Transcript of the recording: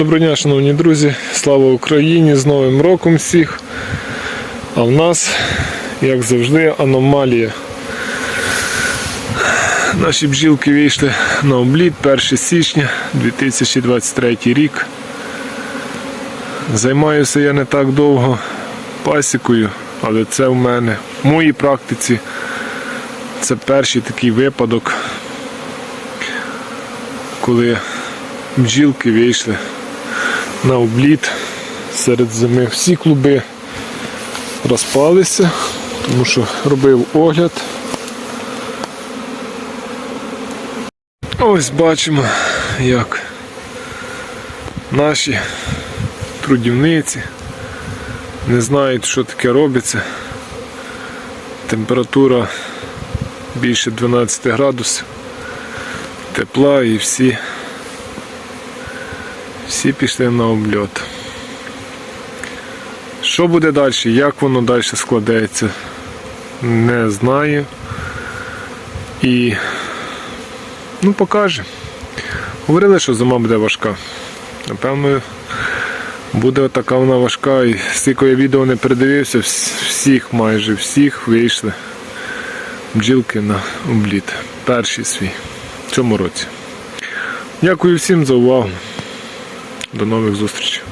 Доброго дня, шановні друзі, слава Україні! З Новим роком всіх. А в нас, як завжди, аномалія. Наші бджілки вийшли на обліт 1 січня 2023 рік. Займаюся я не так довго пасікою, але це в мене в моїй практиці. Це перший такий випадок, коли бджілки вийшли на обліт серед зими. Всі клуби розпалися, тому що робив огляд. Ось бачимо, як наші трудівниці не знають, що таке робиться. Температура більше 12 градусів, тепла і всі, всі пішли на обльот. Що буде далі, як воно далі складеться, не знаю. І ну покаже. Говорили, що зима буде важка. Напевно, буде така вона важка. І стільки я відео не передивився, всіх майже всіх вийшли бджілки на обліт. Перший свій в цьому році. Дякую всім за увагу. До нових зустрічей.